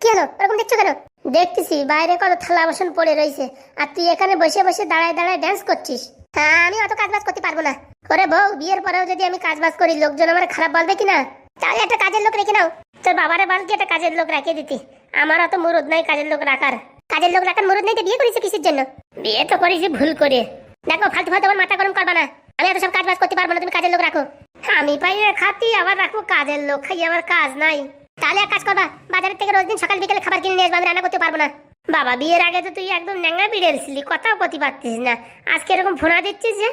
কি হলো? ওরকম দেখছ কেন? দেখতেছি, বাইরে কত থালা বাসন পড়ে রয়েছে। আর তুই এখানে বসে বসে দাঁড়ায় দাঁড়ায় ড্যান্স করছিস। হ্যাঁ আমি অত কাজ বাজ করতে পারব না। ওরে বউ, বিয়ের পরেও যদি আমি কাজ বাজ করি, লোকজন আমার খারাপ বলবে কি না তাহলে একটা কাজের লোক রেখে নাও। তোর বাবারে বল কি একটা কাজের লোক রাখিয়ে দিতি। আমার অত মুরুদ নাই কাজের লোক রাখার। কাজের লোক রাখার মুরুদ নাই তো বিয়ে করেছি কিসের জন্য? বিয়ে তো করেছি ভুল করে। দেখো, ফালতু ফালতু আমার মাথা গরম করবা না। আমি এত সব কাজ বাজ করতে পারব না, তুমি কাজের লোক রাখো। আমি পাই খাতি, আবার রাখব কাজের লোক খাই আমার কাজ নাই। তাহলে এক কাজ করবা, বাজারের থেকে রোজ দিন সকাল বিকেলে খাবার কিনে নিয়ে আসবা রান্না করতে পারব না। বাবা, বিয়ের আগে তো তুই একদম ন্যাঙ্গা বিড়েলছিলি কথাও করতে পারতিস না। আজকে এরকম ফোনা দিচ্ছিস যে,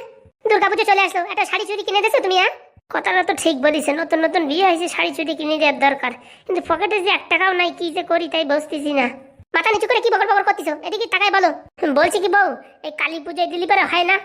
দুর্গাপুজো চলে আসলো, একটা শাড়ি চুড়ি কিনে দিয়েছ তুমি হ্যাঁ? কথাটা তো ঠিক বলিস নতুন নতুন বিয়ে হয়েছে, শাড়ি চুড়ি কিনে দেওয়ার দরকার। কিন্তু পকেটে যে এক টাকাও নাই, কি যে করি তাই বসতেছি না। মাথা নিচু করে কি বকর বকর করতেছো? এদিকে টাকায় বলো। বলছি কি বউ, এই কালী পুজোয় দিলি পরে হয় না?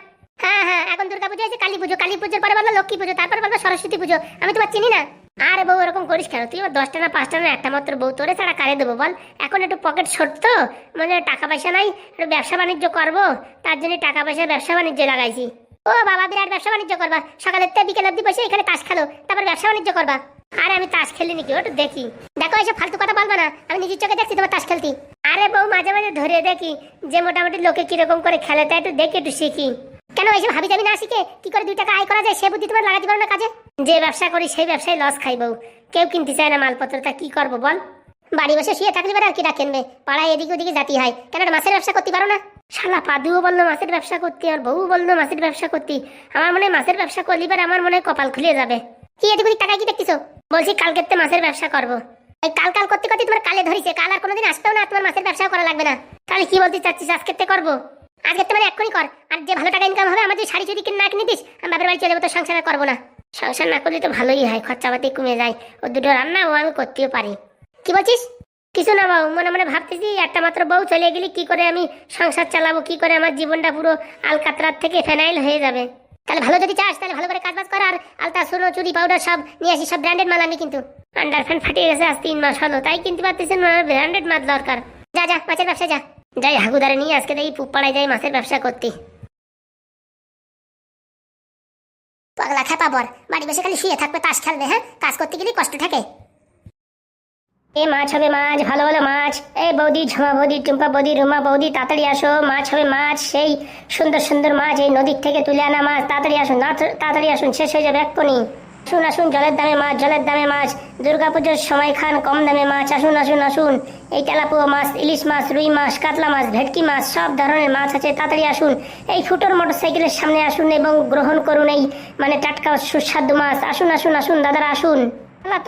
হ্যাঁ হ্যাঁ এখন দুর্গা পুজো আছে, কালী পুজো, কালী পুজোর পরে বলব লক্ষ্মী পুজো, তারপর বলব সরস্বতী পুজো, আমি তোমার চিনি না। আরে বউ এরকম করিস কেন? তুই আমার দশটা না পাঁচটা না একটা মাত্র বউ তোরে ছাড়া কারে দেবো বল? এখন একটু পকেট ছোট তো মানে টাকা পয়সা নাই, একটু ব্যবসা বাণিজ্য করব, তার জন্য টাকা পয়সা ব্যবসা বাণিজ্য লাগাইছি। ও বাবা, বিরাট ব্যবসা বাণিজ্য করবা। সকালের থেকে বিকেল অব্দি বসে এখানে তাস খেলো, তারপর ব্যবসা বাণিজ্য করবা। আরে আমি তাস খেলি নাকি ওটা দেখি। দেখো, এসব ফালতু কথা বলবা না, আমি নিজের চোখে দেখছি তোমার তাস খেলতি। আরে বউ, মাঝে মাঝে ধরে দেখি যে মোটামুটি লোকে কীরকম করে খেলে তাই একটু দেখি একটু শিখি। কেন এইসব হাবি যাবি না শিখে কি করে দুই টাকা আয় করা যায়? সে বুদ্ধি তোমার লাগাতে পারো না কাজে? যে ব্যবসা করি, সেই ব্যবসায় লস খাইব কেউ কিনতে চায় না মালপত্র তা কি করব বল? বাড়ি বসে শুয়ে থাকলে আর কিটা কিনবে পাড়ায় এদিকে ওদিকে জাতি হয়। কেন মাছের ব্যবসা করতে পারো না? শালা পাদুও বলল মাছের ব্যবসা করতে, আর বউ বলল মাছের ব্যবসা করতে। আমার মনে মাছের ব্যবসা করলে পারে আমার মনে কপাল খুলে যাবে। কি এদিক ওদিক টাকা কি দেখতেছো? বলছি কালকে মাছের ব্যবসা করব। এই কাল কাল করতে করতে তোমার কালে ধরেছে, কাল আর কোনোদিন আসতেও না, তোমার মাছের ব্যবসা করা লাগবে না। তাহলে কি বলতে চাচ্ছিস আজকের তে করব? আজকে তো মানে এক্ষুনি কর। আর যে ভালো টাকা ইনকাম হবে আমাদের শাড়ি চুরি কিনে না কিনে দিস, আমি বাপের বাড়ি চলে যাব তো সংসার করব না। সংসার না করলে তো ভালোই হয়, খরচাপাতি কমে যায়। ও দুটো রান্না, ও আমি করতেও পারি। কি বলছিস? কিছু না বাবু, মনে মনে ভাবতেছি, একটা মাত্র বউ চলে গেলে কি করে আমি সংসার চালাবো, কি করে আমার জীবনটা পুরো আলকাতরার থেকে ফেনাইল হয়ে যাবে। তাহলে ভালো যদি চাস, তাহলে ভালো করে কাজ বাজ কর, আর আলতা, সোনো চুরি পাউডার সব নিয়ে আসি সব ব্র্যান্ডেড মাল আনি কিন্তু। আন্ডার ফ্যান ফাটিয়ে গেছে, আজ তিন মাস হলো, তাই কিনতে পারতেছি ব্র্যান্ডেড মাল দরকার। যা যা, মাছের ব্যবসা যা। যাই হাগুদারে নিয়ে আজকে দেখি পুপাড়ায় যাই মাছের ব্যবসা করতে। পাগলা খেপা বর, বাড়ি বসে খালি শুয়ে থাকবে, তাস খেলবে হ্যাঁ? কাজ করতে গেলে কষ্ট থাকে। এ মাছ হবে মাছ, ভালো ভালো মাছ। এ বৌদি, ঝমা বৌদি, টুম্পা বৌদি, রুমা বৌদি, তাড়াতাড়ি আসো, মাছ হবে মাছ, সেই সুন্দর সুন্দর মাছ এই নদীর থেকে তুলে আনা মাছ। তাড়াতাড়ি আসুন তাড়াতাড়ি আসুন, শেষ হয়ে যাবে এক্ষুনি। আসুন আসুন, জলের দামে মাছ, জলের দামে মাছ। দুর্গাপুজোর সময় খান কম দামে মাছ। আসুন আসুন আসুন। এই তেলাপুয়া মাছ, ইলিশ মাছ, রুই মাছ, কাতলা মাছ, ভেটকি মাছ, সব ধরনের মাছ আছে। তাড়াতাড়ি আসুন। এই ফুটোর মোটর সাইকেলের সামনে আসুন এবং গ্রহণ করুন এই মানে টাটকা সুস্বাদু মাছ। আসুন আসুন আসুন, দাদারা, আসুন।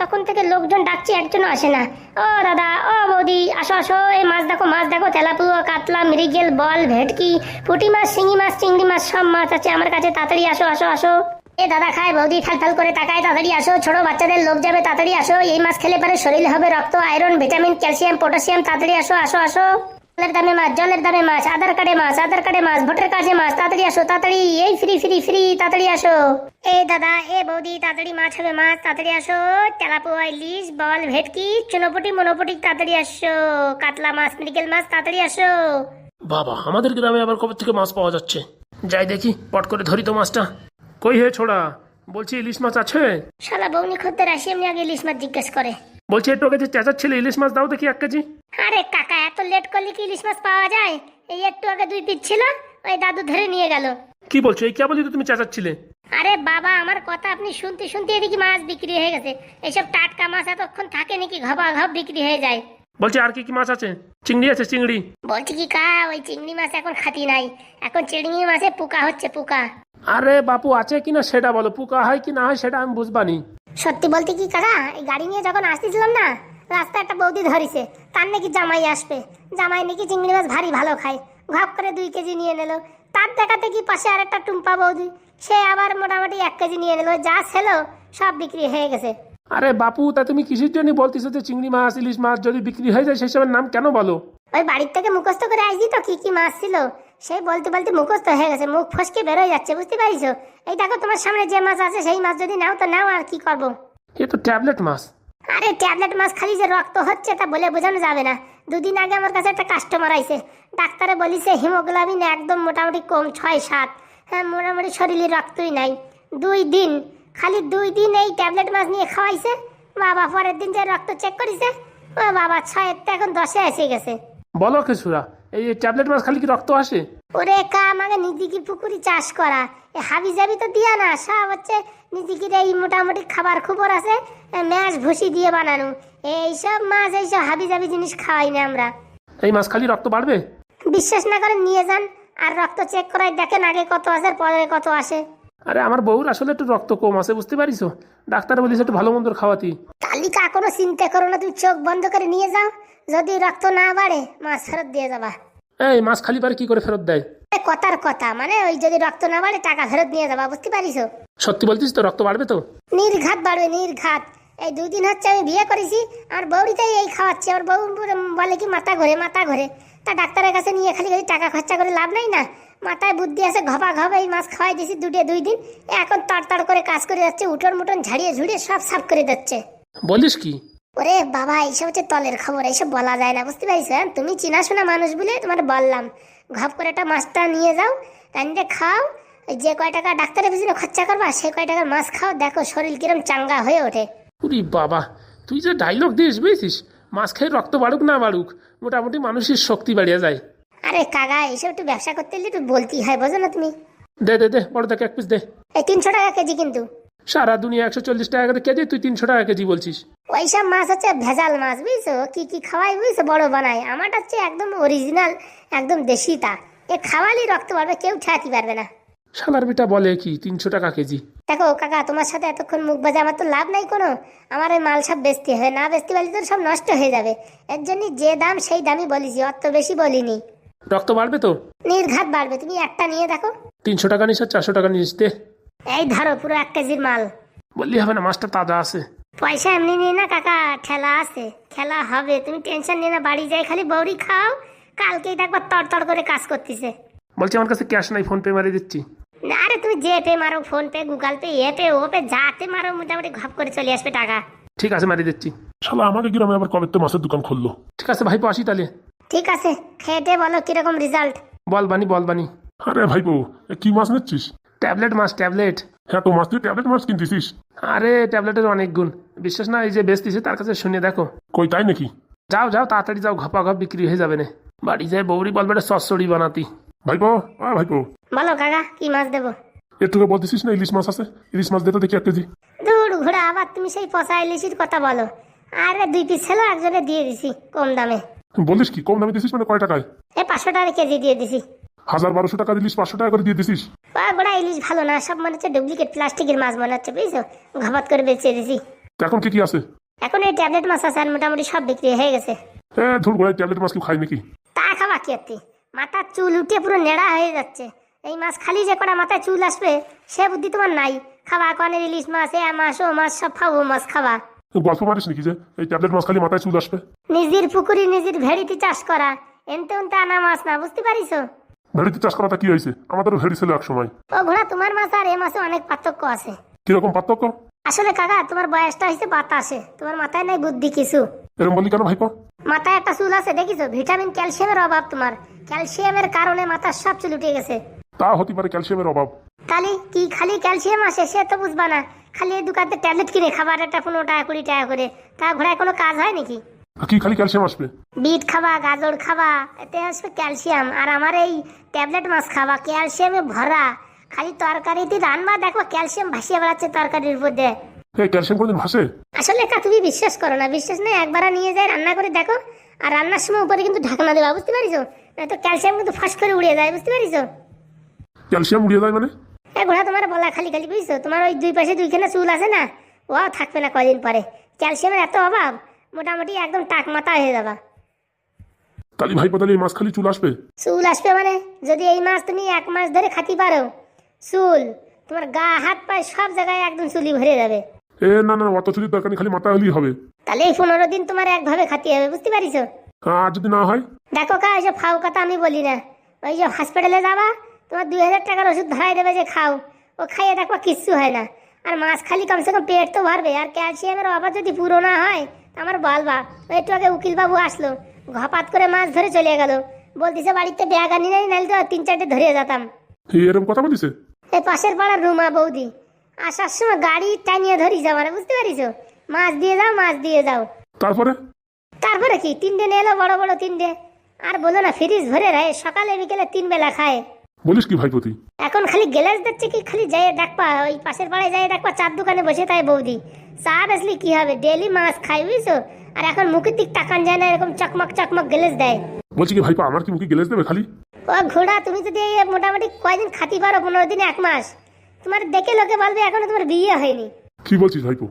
তখন থেকে লোকজন ডাকছে, একজনও আসে না। ও দাদা, ও বৌদি, আসো আসো। এই মাছ দেখো মাছ দেখো। তেলাপুয়া কাতলা, মৃগেল, বল, ভেটকি, পুঁটি মাছ, শিঙি মাছ, চিংড়ি মাছ, সব মাছ আছে। আমার কাছে তাড়াতাড়ি আসো আসো আসো। এ দাদা খায়, বৌদি থাল থাল করে তাকায়, তাড়াতাড়ি আসো, ছোট বাচ্চাদের লোক যাবে, তাড়াতাড়ি আসো, এই মাছ খেলে পারে শরীর হবে রক্ত আয়রন ভিটামিন ক্যালসিয়াম পটাশিয়াম তাড়াতাড়ি আসো আসো আসো। জলের দামে মাছ, জলের দামে মাছ, আধার কার্ডে মাছ, আধার কার্ডে মাছ, ভোটার কার্ডে মাছ, তাড়াতাড়ি আসো, তাড়াতাড়ি, এই ফ্রি ফ্রি ফ্রি তাড়াতাড়ি আসো। এ দাদা, এ বৌদি, তাড়াতাড়ি মাছ হবে, মাছ, তাড়াতাড়ি আসো। তেলাপোয়া, ইলিশ, বল, ভেটকি, চুনোপটি, মনোপটি, তাড়াতাড়ি আসো। কাতলা মাছ, মৃগেল মাছ, তাড়াতাড়ি আসো। বাবা, আমাদের গ্রামে আবার কবে থেকে মাছ পাওয়া যাচ্ছে? যাই দেখি, পট করে ধরি তো মাছটা। কই হে ছোড়া? বলছি ইলিশ মাছ আছে? শালা বৌনি খদ্দের আসি এমনি আগে ইলিশ মাছ জিজ্ঞেস করে। বলছি একটু আগে যে চেঁচাচ্ছিলে ইলিশ মাছ দাও দেখি এক কেজি। আরে কাকা এত লেট করলে কি ইলিশ মাছ পাওয়া যায়? এই একটু আগে দুই পিস ছিল ওই দাদু ধরে নিয়ে গেল। কি বলছো? এই কেবলই তো তুমি চেঁচাচ্ছিলে আরে বাবা আমার কথা আপনি শুনতে শুনতে এদিকে মাছ বিক্রি হয়ে গেছে। এইসব টাটকা মাছ এতক্ষণ থাকে নাকি ঘবা ঘব বিক্রি হয়ে যায়। বলছি আর কি কি মাছ আছে? চিংড়ি আছে চিংড়ি? বলছি কি কা ওই চিংড়ি মাছ এখন খাতি নাই। এখন চিংড়ি মাছে পোকা হচ্ছে পোকা। আরে বাপু আছে কিনা সেটা বলো পোকা হয় কি না হয় সেটা আমি বুঝবানি। সত্যি বলতে কি কাকা এই গাড়ি নিয়ে যখন আসতেছিলাম না রাস্তা একটা বৌদি ধরিছে তার নাকি জামাই আসবে। জামাই নাকি চিংড়ি মাছ ভারী ভালো খায় ঘপ করে দুই কেজি নিয়ে নিল। তার দেখাতে কি পাশে আর একটা টুম্পা বৌদি সে আবার মোটামুটি এক কেজি নিয়ে নিল যা ছিল সব বিক্রি হয়ে গেছে। আরে বাপু তা তুমি কিসের জন্য বলতেছো যে চিংড়ি মাছ ইলিশ মাছ যদি বিক্রি হয়ে যায় সেই সবের নাম কেন বলো? ওই বাড়ির থেকে মুখস্থ করে আসছি তো কি কি মাছ ছিল। সেই বলতে বলতে মুখস্থ হয়ে গেছে মুখ ফসকে বেরোয় যাচ্ছে বুঝতে পারিস? এই দেখো তোমার সামনে যে মাছ আছে সেই মাছ যদি নাও তো নাও আর কি করব? এ তো ট্যাবলেট মাছ। আরে ট্যাবলেট মাছ খালি যে রক্ত হচ্ছে তা বলে বোঝানো যাবে না। দুদিন আগে আমার কাছে একটা কাস্টমার আইছে। ডাক্তারে বলিছে হিমোগ্লোবিন একদম মোটামুটি কম ছয় সাত। হ্যাঁ মোটামুটি শরীরে রক্তই নাই। দুই দিন খালি দুই দিন এই ট্যাবলেট মাছ নিয়ে খাওয়াইছে। বাবা পরের দিন যে রক্ত চেক করেছে ও বাবা ছয়ের তো এখন দশে এসে গেছে। বলো কিছুরা এই ট্যাবলেট মাছ খালি কি রক্ত আসে? ওরে কা আমাকে নিজেকে পুকুরি চাষ করা। এ হাবি জাবি তো দিয়া না সব হচ্ছে নিজেকে এই মোটামুটি খাবার খবর আছে ম্যাশ ভুসি দিয়ে বানানো। এইসব মাছ এইসব হাবি জাবি জিনিস খাওয়াই না আমরা। এই মাছ খালি রক্ত বাড়বে? বিশ্বাস না করে নিয়ে যান আর রক্ত চেক করাই দেখেন আগে কত আসে পরে কত আসে। আরে আমার বউর আসলে একটু রক্ত কম আছে বুঝতে পারিস? ডাক্তার বলিস একটু ভালো মন্দ খাওয়াতি। তালিকা কোনো চিন্তা করো না তুমি চোখ বন্ধ করে নিয়ে যাও। যদি রক্ত না বাড়ে মাছ ফেরত দিয়ে যাবা। এই মাছ খালি পারে কি করে ফেরত দেয়? এ কথার কথা মানে ওই যদি রক্ত না বাড়ে টাকা ফেরত নিয়ে যাবা বুঝতে পারিস? সত্যি বলছিস তো রক্ত বাড়বে তো? নির্ঘাত বাড়বে নির্ঘাত। এই দুই দিন হচ্ছে আমি বিয়ে করেছি আমার বউরিতেই এই খাওয়াচ্ছি আমার বউ বলে কি মাথা ঘোরে মাথা ঘোরে। তা ডাক্তারের কাছে নিয়ে খালি খালি টাকা খরচা করে লাভ নাই না? মাথায় বুদ্ধি আছে ঘপা ঘপা এই মাছ খাওয়াই দিয়েছি দুটে দুই দিন। এখন তাড় করে কাজ করে যাচ্ছে উঠোন মুটন ঝাড়িয়ে ঝুড়িয়ে সব সাফ করে দিচ্ছে। বলিস কি? ওরে বাবা এইসব হচ্ছে তলের খবর এইসব বলা যায় না বুঝতে পারিস হ্যাঁ? তুমি চিনাশোনা মানুষ বলে তোমার বললাম ঘপ করে একটা মাছটা নিয়ে যাও রান্না খাও যে কয় টাকা ডাক্তারের পিছনে খরচা করবা সে কয় টাকার মাছ খাও দেখো শরীর কিরম চাঙ্গা হয়ে ওঠে। উরি বাবা তুই যে ডাইলগ দিস বুঝছিস? মাছ খেয়ে রক্ত বাড়ুক না বাড়ুক মোটামুটি মানুষের শক্তি বাড়িয়ে যায়। আরে কাকা এইসব একটু ব্যবসা করতে গেলে একটু বলতেই হয় বোঝো না তুমি। দে দে দে বড় দেখে এক পিস দে। এই তিনশো টাকা কেজি কিন্তু। সারা দুনিয়া একশো চল্লিশ টাকা করে কেজি তুই তিনশো টাকা কেজি বলছিস। ওইসব মাছ হচ্ছে ভেজাল মাছ বুঝছ? কি কি খাওয়াই বুঝছ? বড় বানায় আমারটা হচ্ছে একদম অরিজিনাল একদম দেশিটা। এ খাওয়ালেই রক্ত বাড়বে কেউ ঠেকাতে পারবে না। শালার বিটা বলে কি তিনশো টাকা কেজি? দেখো কাকা তোমার সাথে এতক্ষণ মুখ বাজে আমার তো লাভ নাই কোনো। আমার এই মাল সব বেচতে হয় না বেচতে পারলে তো সব নষ্ট হয়ে যাবে। এর জন্য যে দাম সেই দামই বলেছি অত বেশি বলিনি। রক্ত বাড়বে তো? নির্ঘাত বাড়বে তুমি একটা নিয়ে দেখো। তিনশো টাকা নিস আর চারশো টাকা নিস দে। এই ধরো পুরো এক কেজির মাল। বললি হবে না মাছটা তাজা আছে। পয়সা এমনি নিয়ে না কাকা ঠেলা আছে। খেলা হবে তুমি টেনশন নিয়ে না বাড়ি যাই খালি বৌরি খাও। কালকেই দেখবার তড় তড় করে কাজ করতেছে। বলছি আমার কাছে ক্যাশ নাই ফোন পে মারিয়ে দিচ্ছি। না, আরে তুমি যে পে মারো ফোন পে গুগল পে এ পে ও পে যাতে মারো মোটামুটি ঘপ করে চলে আসবে টাকা। ঠিক আছে মারি দিচ্ছি। শালা আমাকে গ্রামে আবার কবে তো মাছের দোকান খুললো? ঠিক আছে ভাইপো আসি তাহলে। ঠিক আছে খেটে বলো কীরকম রেজাল্ট বল বানি বল বানি। আরে ভাইপো এ কি মাছ নিচ্ছিস? ট্যাবলেট মাছ ট্যাবলেট। হ্যাঁ তো মাছ তুই ট্যাবলেট মাছ কিনতেছিস? আরে ট্যাবলেটের অনেক গুণ। বিশ্বাস না এই যে বেচতিছে তার কাছে শুনে দেখো। কই তাই নাকি? যাও যাও তাড়াতাড়ি যাও ঘপা ঘপ বিক্রি হয়ে যাবে না। বাড়ি যায় বৌরি বলবে সসড়ি বানাতি। ভাইপো আ ভাইপো। বলো কাকা কি মাছ দেবো? একটু বলতেছিস না ইলিশ মাছ আছে। ইলিশ মাছ দিতে দেখি এক কেজি। দূর ঘোড়া আবার তুমি সেই পচা ইলিশির কথা বলো। আরে দুই পিস ছিল একজনে দিয়ে দিছি কম দামে। বলিস কি কম দামে দিছিস মানে কয় টাকায়? এই পাঁচশো টাকা কেজি দিয়ে দিছি। হাজার বারোশো টাকা ইলিশ পাঁচশো টাকা করে দিয়ে দিছিস? বা গোড়া ইলিশ ভালো না সব মনে হচ্ছে ডুপ্লিকেট প্লাস্টিকের মাছ মনে হচ্ছে বুঝছ? ঘাবাত করে বেঁচে দিছি। এখন কি কি আছে? এখন এই ট্যাবলেট মাছ আছে আর মোটামুটি সব বিক্রি হয়ে গেছে। এ ধুর গোড়ায় ট্যাবলেট মাছ কেউ খাই নাকি? তা খাওয়া কি আর মাথার চুল উঠে পুরো নেড়া হয়ে যাচ্ছে। এই মাছ খালি যে কটা মাথায় চুল আসবে সে বুদ্ধি তোমার নাই। খাওয়া কনের ইলিশ মাছ এ মাছ ও মাছ সব খাব মাছ খাওয়া গল্প মারিস নাকি যে এই ট্যাবলেট মাছ খালি মাথায় চুল আসবে? নিজের পুকুরি নিজের ভেড়িতে চাষ করা এনতে আনা মাছ না বুঝতে পারিস ভেড়িতে চাষ করাটা কি হয়েছে? আমাদেরও ভেড়ি ছিল এক সময় ও ঘোড়া তোমার মাছ আর এ মাছে অনেক পার্থক্য আছে। কীরকম পার্থক্য? আসলে কাকা তোমার বয়সটা হয়েছে বাতাসে। তোমার মাথায় নাই বুদ্ধি কিছু। এরকম বলি কেন ভাইপো? মাথায় একটা চুল আছে দেখিছো? ভিটামিন ক্যালসিয়ামের অভাব তোমার। ক্যালসিয়ামের কারণে মাথার সব চুল উঠে গেছে। তা হতে পারে ক্যালসিয়ামের অভাব। খালি কি খালি ক্যালসিয়াম আসে সে তো বুঝবা না। খালি এই দোকানতে ট্যাবলেট কিনে খাবার একটা পনেরো টাকা কুড়ি টাকা করে। তা ঘোড়ায় কোনো কাজ হয় নাকি? কি খালি ক্যালসিয়াম আসবে? বিট খাবা গাজর খাবা এতে আসবে ক্যালসিয়াম। আর আমার এই ট্যাবলেট মাছ খাবা ক্যালসিয়ামে ভরা। খালি তরকারিতে রান্না দেখো ক্যালসিয়াম ভাসিয়ে বেড়াচ্ছে তরকারির উপর। দিয়ে এই ক্যালসিয়াম কোনদিন ভাসে? আসলে এটা তুমি বিশ্বাস করো না বিশ্বাস নেই একবার নিয়ে যায় রান্না করে দেখো। আর রান্নার সময় উপরে কিন্তু ঢাকনা দেবা বুঝতে পারিস তো ক্যালসিয়াম কিন্তু ফাঁস করে উড়িয়ে যায় বুঝতে পারিস ক্যালসিয়াম উড়িয়ে যায় মানে? এ ঘোড়া তোমার বলা খালি খালি বুঝছ? তোমার ওই দুই পাশে দুইখানে চুল আছে না? ও থাকবে না কয়দিন পরে। ক্যালসিয়ামের এত অভাব। মোটামুটি একদম টাক মাথা হয়ে যাবা। তালি ভাইপো তাহলে এই মাছ খালি চুল আসবে? চুল আসবে মানে? যদি এই মাছ তুমি এক মাস ধরে খাতি পারো চুল তোমার গা হাত পায়ে সব জায়গায় একদম চুলি ভরে যাবে। এ না না অত চুলির দরকার নেই খালি মাথা হলেই হবে। তাহলে এই পনেরো দিন তোমার একভাবে খাতি হবে বুঝতে পারিস আর যদি না হয়? দেখো কা ওইসব ফাউ কথা আমি বলি না। ওই যে হসপিটালে যাবা তোমার দুই হাজার টাকার ওষুধ ধরাই দেবে যে খাও। ও খাইয়ে দেখবা কিচ্ছু হয় না। আর মাছ খালি কমসে কম পেট তো ভরবে আর ক্যালসিয়ামের অভাব যদি পুরো না হয় আমার বলবা একটু আগে উকিল বাবু আসলো ঘপাত করে মাছ ধরে চলে গেল। বলতিছে বাড়িতে ব্যাগ আনি নাই নাহলে তো তিন চারটে ধরে যেতাম। এরকম কথা বলিছে এই পাশের পাড়ার রুমা বৌদি আসার সময় গাড়ি টানিয়ে ধরি যাও মানে বুঝতে পারিস মাছ দিয়ে যাও মাছ দিয়ে যাও। তারপরে? তারপরে কি? তিনটে নিয়ে এলো বড় বড় তিনটে আর বলো না ফ্রিজ ভরে রায় সকালে বিকেলে তিন বেলা খায়। বলিস কি ভাইপতি? এখন খালি গ্যালাস দিচ্ছে কি খালি যাই দেখবা ওই পাশের পাড়ায় যাই দেখবা চার দোকানে বসে তাই বৌদি। চা বেসলি কি হবে? ডেলি মাছ খাই বুঝছ? আর এখন মুখের দিক তাকান যায় না এরকম চকমক চকমক গ্যালাস দেয়। বলছি কি ভাইপা আমার কি মুখে গেলেস দেবে খালি? ও ঘোড়া তুমি যদি এই মোটামুটি কয়দিন খাতি পারো পনেরো দিন এক মাস। তোমার দেখে লোকে বলবে এখনও তোমার বিয়ে হয়নি। কি বলছিস ভাইপো?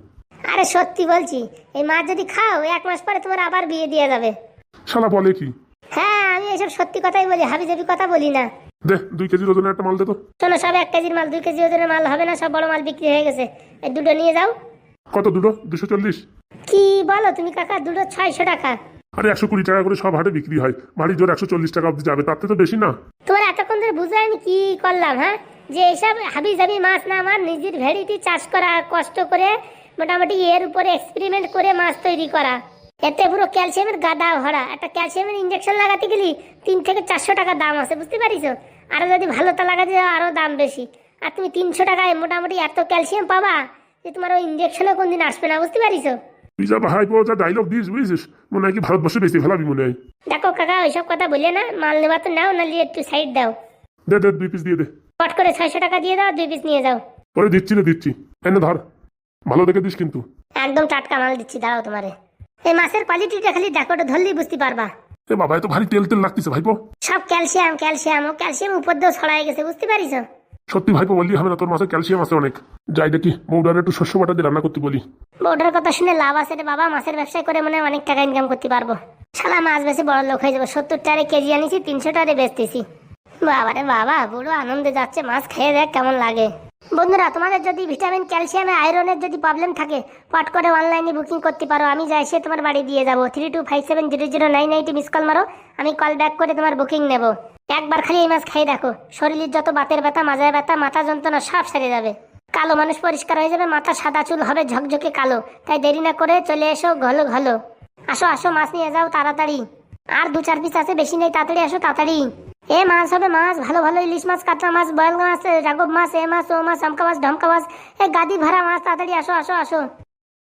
আরে সত্যি বলছি এই মাছ যদি খাও এক মাস পরে তোমার আবার বিয়ে দিয়ে যাবে। শালা বলে কি? হ্যাঁ আমি এসব সত্যি কথাই বলি হাবি জাবি কথা বলি না। দে দুই কেজির ওজনের একটা মাল দে তো। শোনো সব এক কেজির মাল দুই কেজি ওজনের মাল হবে না সব বড় মাল বিক্রি হয়ে গেছে। এই দুটো নিয়ে যাও। কত দুটো? দুশো চল্লিশ? কি বলো তুমি কাকা দুটো ছয়শো টাকা। আরে একশো কুড়ি টাকা করে সব হাটে বিক্রি হয়। বাড়ি জোর একশো চল্লিশ টাকা অব্দি যাবে তার তো বেশি না। তোমার এতক্ষণ ধরে বুঝে আমি কি করলাম হ্যাঁ? যে এসব হাবি জাবি মাছ না আমার নিজের ভেড়িতে চাষ করা কষ্ট করে মোটামুটি এর উপরে এক্সপেরিমেন্ট করে মাছ তৈরি করা। এতে পুরো ক্যালসিয়ামের গাদা ভরা। একটা ক্যালসিয়ামের ইঞ্জেকশন লাগাতে গেলে তিন থেকে চারশো টাকা দাম আছে বুঝতে পারিস? আরও যদি ভালোটা লাগাতে যাও আরও দাম বেশি। আর তুমি তিনশো টাকায় মোটামুটি এত ক্যালসিয়াম পাবা? যে তোমার ওই ইঞ্জেকশনও কোনদিন আসবে না বুঝতে পারিস? তুই যা ভাই ভাইপো যা ডাইলগ দিস বুঝিস? মনে হয় কি ভারতবর্ষে বেশি ফেলাবি মনে হয়। দেখো কাকা ওইসব কথা বললে না মাল নেওয়া তো নাও নাহলে একটু সাইড দাও। দে দে দুই পিস দিয়ে দে। পট করে ছয়শো টাকা দিয়ে দাও দুই পিস নিয়ে যাও। পরে দিচ্ছি রে দিচ্ছি। এনে ধর ভালো দেখে দিস কিন্তু। একদম টাটকা মাল দিচ্ছি দাঁড়াও তোমারে। এই মাছের কোয়ালিটিটা খালি ওটা ধরলেই বুঝতে পারবা। এ বাবা এত ভারী তেল তেল লাগতেছে ভাইপো সব ক্যালসিয়াম ক্যালসিয়াম ও ক্যালসিয়াম উপর দিয়েও ছড়াই গেছে বুঝতে পারিস? সত্যি ভাইপো বললি হবে না, তোর মাছে ক্যালসিয়াম আছে অনেক। যাই দেখি বউডার একটু শস্য বাটা দিয়ে রান্না করতে বলি। বউটার কথা শুনে লাভ আছে রে বাবা মাছের ব্যবসা করে মনে অনেক টাকা ইনকাম করতে পারব। শালা মাছ বেশি বড় লোক হয়ে যাব সত্তর টারে কেজি আনিছি তিনশো টারে বেচতেছি। বাবা রে বাবা পুরো আনন্দে যাচ্ছে মাছ খেয়ে দেখ কেমন লাগে। বন্ধুরা, তোমাদের যদি ভিটামিন, ক্যালসিয়াম, আয়রনের যদি প্রবলেম থাকে, পট করে অনলাইনে বুকিং করতে পারো, আমি যাই সে তোমার বাড়ি দিয়ে যাব। Three two five seven zero zero nine এইটে মিস কল মারো, আমি কল ব্যাক করে তোমার বুকিং নেব। একবার খালি এই মাছ খেয়ে দেখো। শরীরের যত বাতের ব্যথা, মাজায় ব্যথা, মাথা যন্ত্রণা সব সেরে যাবে। কালো মানুষ পরিষ্কার হয়ে যাবে, মাথা সাদা চুল হবে, ঝকঝকে কালো। তাই দেরি না করে চলে এসো ঘলো ঘলো। আসো আসো, মাছ নিয়ে যাও তাড়াতাড়ি। আর দু চার পিস আছে, বেশি নেই, তাড়াতাড়ি আসো, তাড়াতাড়ি। এ মাছ হবে মাছ, ভালো ভালো ইলিশ মাছ, কাতলা মাছ, বয়াল মাছ রাগব মাছ, এ মাছ, ও মাছ, আমকা মাছ, ঢমকা মাছ, এ গাদি ভরা মাছ, তাড়াতাড়ি আসো আসো আসো।